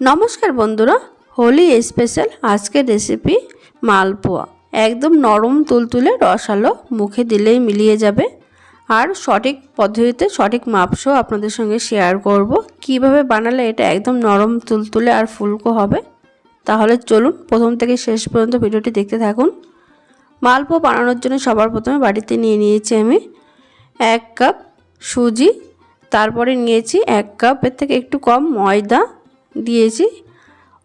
নমস্কার বন্ধুরা, হোলি স্পেশাল আজকের রেসিপি মালপোয়া। একদম নরম তুলতুলে রসালো, মুখে দিলেই মিলিয়ে যাবে। আর সঠিক পদ্ধতিতে সঠিক মাপসও আপনাদের সঙ্গে শেয়ার করব। কীভাবে বানালে এটা একদম নরম তুলতুলে আর ফুলকো হবে? তাহলে চলুন প্রথম থেকে শেষ পর্যন্ত ভিডিওটি দেখতে থাকুন। মালপোয়া বানানোর জন্য সবার প্রথমে বাড়িতে নিয়ে নিয়েছি আমি এক কাপ সুজি, তারপরে নিয়েছি এক কাপের থেকে একটু কম ময়দা দিয়েছি।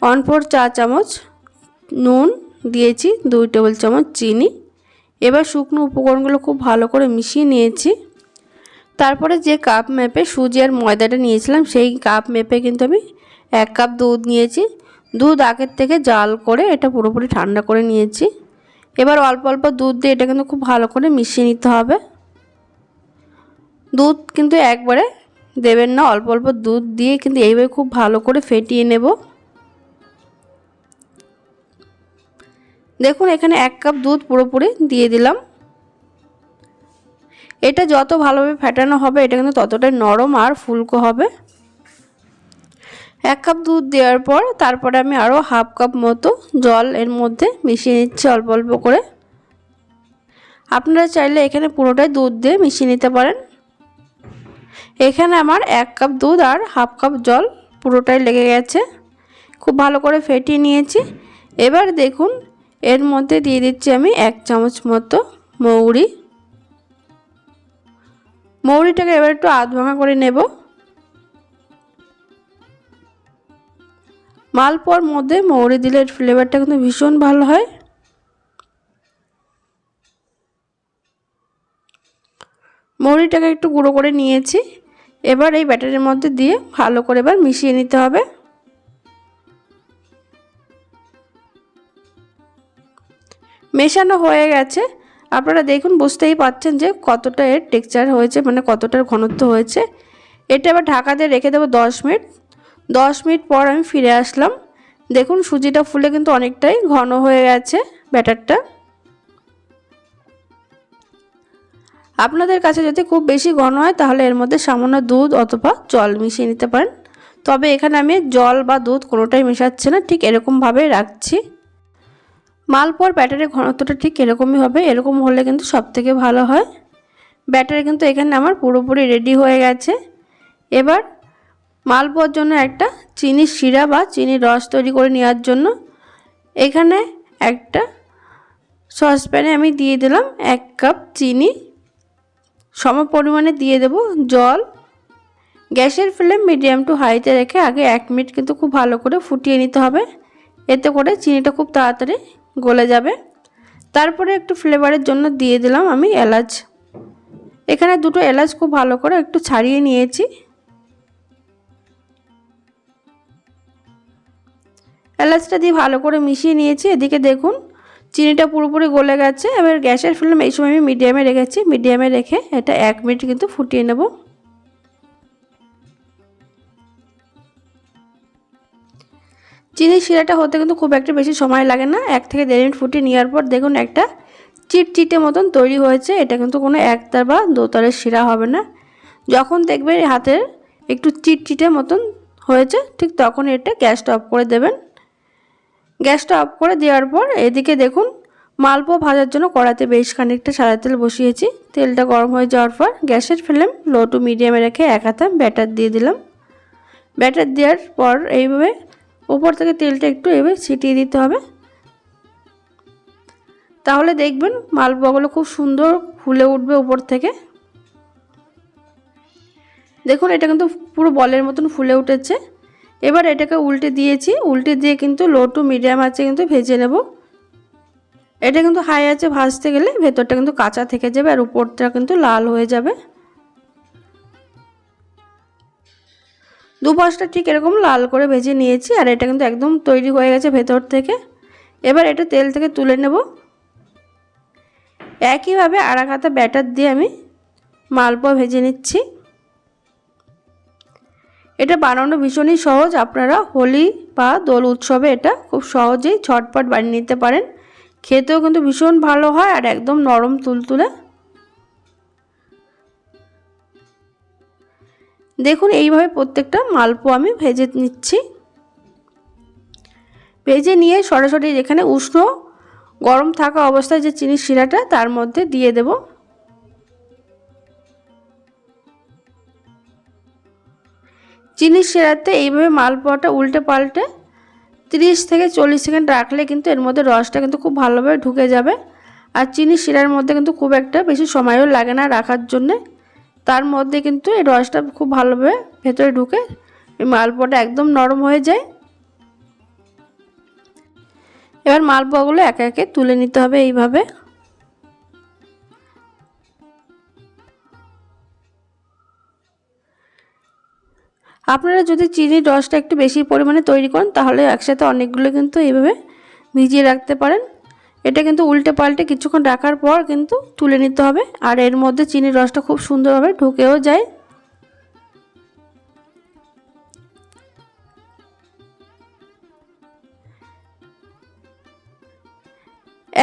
ওয়ান চা চামচ নুন, দিয়েছি দুই টেবিল চামচ চিনি। এবার শুকনো উপকরণগুলো খুব ভালো করে মিশিয়ে নিয়েছি। তারপরে যে কাপ মেপে সুজি আর ময়দাটা নিয়েছিলাম, সেই কাপ মেপে কিন্তু আমি এক কাপ দুধ নিয়েছি। দুধ আগের থেকে জাল করে এটা পুরোপুরি ঠান্ডা করে নিয়েছি। এবার অল্প অল্প দুধ দিয়ে এটা কিন্তু খুব ভালো করে মিশিয়ে নিতে হবে। দুধ কিন্তু একবারে দেবেন না, অল্প অল্প দুধ দিয়ে কিন্তু এইভাবে খুব ভালো করে ফেটিয়ে নেব। দেখুন, এখানে এক কাপ দুধ পুরোপুরি দিয়ে দিলাম। এটা যত ভালোভাবে ফেটানো হবে, এটা কিন্তু ততটাই নরম আর ফুলকো হবে। এক কাপ দুধ দেওয়ার পর তারপরে আমি আরও হাফ কাপ মতো জল এর মধ্যে মিশিয়ে নিচ্ছি অল্প অল্প করে। আপনারা চাইলে এখানে পুরোটাই দুধ দিয়ে মিশিয়ে নিতে পারেন। এখানে আমার এক কাপ দুধ আর হাফ কাপ জল পুরোটাই লেগে গেছে। খুব ভালো করে ফেটিয়ে নিয়েছি। এবার দেখুন, এর মধ্যে দিয়ে দিচ্ছি আমি এক চামচ মতো মৌরি। মৌরিটাকে এবার একটু আধ ভাঙা করে নেব। মালপোয়ার মধ্যে মৌরি দিলে ফ্লেভারটা কিন্তু ভীষণ ভালো হয়। মৌরিটাকে একটু গুঁড়ো করে নিয়েছি। এবার এই ব্যাটারের মধ্যে দিয়ে ভালো করে এবার মিশিয়ে নিতে হবে। মেশানো হয়ে গেছে। আপনারা দেখুন, বুঝতেই পাচ্ছেন যে কতটা এর টেক্সচার হয়েছে মানে কতটার ঘনত্ব হয়েছে। এটা এবার ঢাকা দিয়ে রেখে দেবো দশ মিনিট। দশ মিনিট পর আমি ফিরে আসলাম। দেখুন, সুজিটা ফুলে কিন্তু অনেকটাই ঘন হয়ে গেছে ব্যাটারটা। আপনাদের কাছে যদি খুব বেশি ঘন হয়, তাহলে এর মধ্যে সামান্য দুধ অথবা জল মিশিয়ে নিতে পারেন। তবে এখানে আমি জল বা দুধ কোনোটাই মেশাচ্ছি না, ঠিক এরকমভাবে রাখছি। মালপোয়ার ব্যাটারের ঘনত্বটা ঠিক এরকমই হবে, এরকম হলে কিন্তু সব থেকে ভালো হয়। ব্যাটার কিন্তু এখানে আমার পুরোপুরি রেডি হয়ে গেছে। এবার মালপোয়ার জন্য একটা চিনির শিরা বা চিনির রস তৈরি করে নেওয়ার জন্য এখানে একটা সসপ্যানে আমি দিয়ে দিলাম এক কাপ চিনি। সম পরিমাণে দিয়ে দেব জল। গ্যাসের ফ্লেম মিডিয়াম টু হাইতে রেখে আগে এক মিনিট কিন্তু খুব ভালো করে ফুটিয়ে নিতে হবে। এতে করে চিনিটা খুব তাড়াতাড়ি গলে যাবে। তারপরে একটু ফ্লেভারের জন্য দিয়ে দিলাম আমি এলাচ। এখানে দুটো এলাচ খুব ভালো করে একটু ছাড়িয়ে নিয়েছি। এলাচটা দিয়ে ভালো করে মিশিয়ে নিয়েছি। এদিকে দেখুন চিনিটা পুরোপুরি গলে গেছে। এবার গ্যাসের ফ্লেম এই সময় আমি মিডিয়ামে রেখেছি। মিডিয়ামে রেখে এটা এক মিনিট কিন্তু ফুটিয়ে নেব। চিনি শিরাটা হতে কিন্তু খুব একটা বেশি সময় লাগে না। এক থেকে দেড় মিনিট ফুটিয়ে নেওয়ার পর দেখুন একটা চিটচিটে মতন তৈরি হয়েছে। এটা কিন্তু কোনো একতার বা দোতারের শিরা হবে না। যখন দেখবেন হাতের একটু চিটচিটে মতন হয়েছে, ঠিক তখন এটা গ্যাসটা অফ করে দেবেন। গ্যাসটা অফ করে দেওয়ার পর এদিকে দেখুন মালপো ভাজার জন্য কড়াতে বেশ খানিকটা সাদা তেল বসিয়েছি। তেলটা গরম হয়ে যাওয়ার পর গ্যাসের ফ্লেম লো টু মিডিয়ামে রেখে এক হাতা ব্যাটার দিয়ে দিলাম। ব্যাটার দেওয়ার পর এইভাবে উপর থেকে তেলটা একটু এভাবে ছিটিয়ে দিতে হবে। তাহলে দেখবেন মালপোয়াগুলো খুব সুন্দর ফুলে উঠবে উপর থেকে। দেখুন, এটা কিন্তু পুরো বলের মতন ফুলে উঠেছে। এবার এটাকে উল্টে দিয়েছি। উল্টে দিয়ে কিন্তু লো টু মিডিয়াম আছে কিন্তু ভেজে নেব। এটা কিন্তু হাই আছে ভাজতে গেলে ভেতরটা কিন্তু কাঁচা থেকে যাবে আর উপরটা কিন্তু লাল হয়ে যাবে। দুপাশটা ঠিক এরকম লাল করে ভেজে নিয়েছি আর এটা কিন্তু একদম তৈরি হয়ে গেছে ভেতর থেকে। এবার এটা তেল থেকে তুলে নেব। একইভাবে আড়া খাতা ব্যাটার দিয়ে আমি মালপোয়া ভেজে নিচ্ছি। এটা বানানো ভীষণই সহজ। আপনারা হোলি বা দোল উৎসবে এটা খুব সহজেই ছটপট বানিয়ে নিতে পারেন। খেতেও কিন্তু ভীষণ ভালো হয় আর একদম নরম তুলতুলে। দেখুন, এইভাবে প্রত্যেকটা মালপো আমি ভেজে নিচ্ছি। ভেজে নিয়ে সরাসরি এখানে উষ্ণ গরম থাকা অবস্থায় যে চিনির শিরাটা, তার মধ্যে দিয়ে দেব। চিনির শিরাতে এইভাবে মালপোয়াটা উল্টে পাল্টে তিরিশ থেকে চল্লিশ সেকেন্ড রাখলে কিন্তু এর মধ্যে রসটা কিন্তু খুব ভালোভাবে ঢুকে যাবে। আর চিনি শিরার মধ্যে কিন্তু খুব একটা বেশি সময়ও লাগে না রাখার জন্যে। তার মধ্যে কিন্তু এই রসটা খুব ভালোভাবে ভেতরে ঢুকে এই মালপোয়াটা একদম নরম হয়ে যায়। এবার মালপোয়াগুলো একে একে তুলে নিতে হবে এইভাবে। আপনারা যদি চিনির রসটা একটু বেশি পরিমাণে তৈরি করেন, তাহলে একসাথে অনেকগুলো কিন্তু এইভাবে ভিজিয়ে রাখতে পারেন। এটা কিন্তু উল্টে পাল্টে কিছুক্ষণ রাখার পর কিন্তু তুলে নিতে হবে। আর এর মধ্যে চিনির রসটা খুব সুন্দরভাবে ঢুকেও যায়।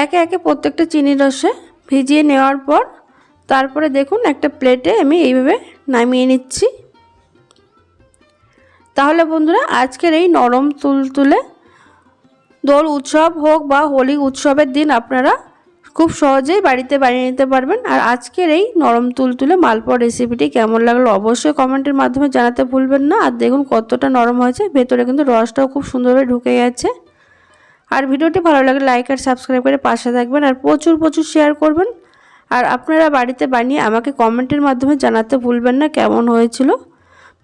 একে একে প্রত্যেকটা চিনির রসে ভিজিয়ে নেওয়ার পর, তারপরে দেখুন একটা প্লেটে আমি এইভাবে নামিয়ে নিচ্ছি। তাহলে বন্ধুরা, আজকের এই নরম তুলতুলে দোল উৎসব হোক বা হোলি উৎসবের দিন আপনারা খুব সহজেই বাড়িতে বানিয়ে নিতে পারবেন। আর আজকের এই নরম তুলতুলে মালপোয়া রেসিপিটি কেমন লাগল অবশ্যই কমেন্টের মাধ্যমে জানাতে ভুলবেন না। আর দেখুন কতটা নরম হয়েছে, ভেতরে কিন্তু রসটাও খুব সুন্দরভাবে ঢুকে গেছে। আর ভিডিওটি ভালো লাগলে লাইক আর সাবস্ক্রাইব করে পাশে থাকবেন আর প্রচুর প্রচুর শেয়ার করবেন। আর আপনারা বাড়িতে বানিয়ে আমাকে কমেন্টের মাধ্যমে জানাতে ভুলবেন না কেমন হয়েছিল।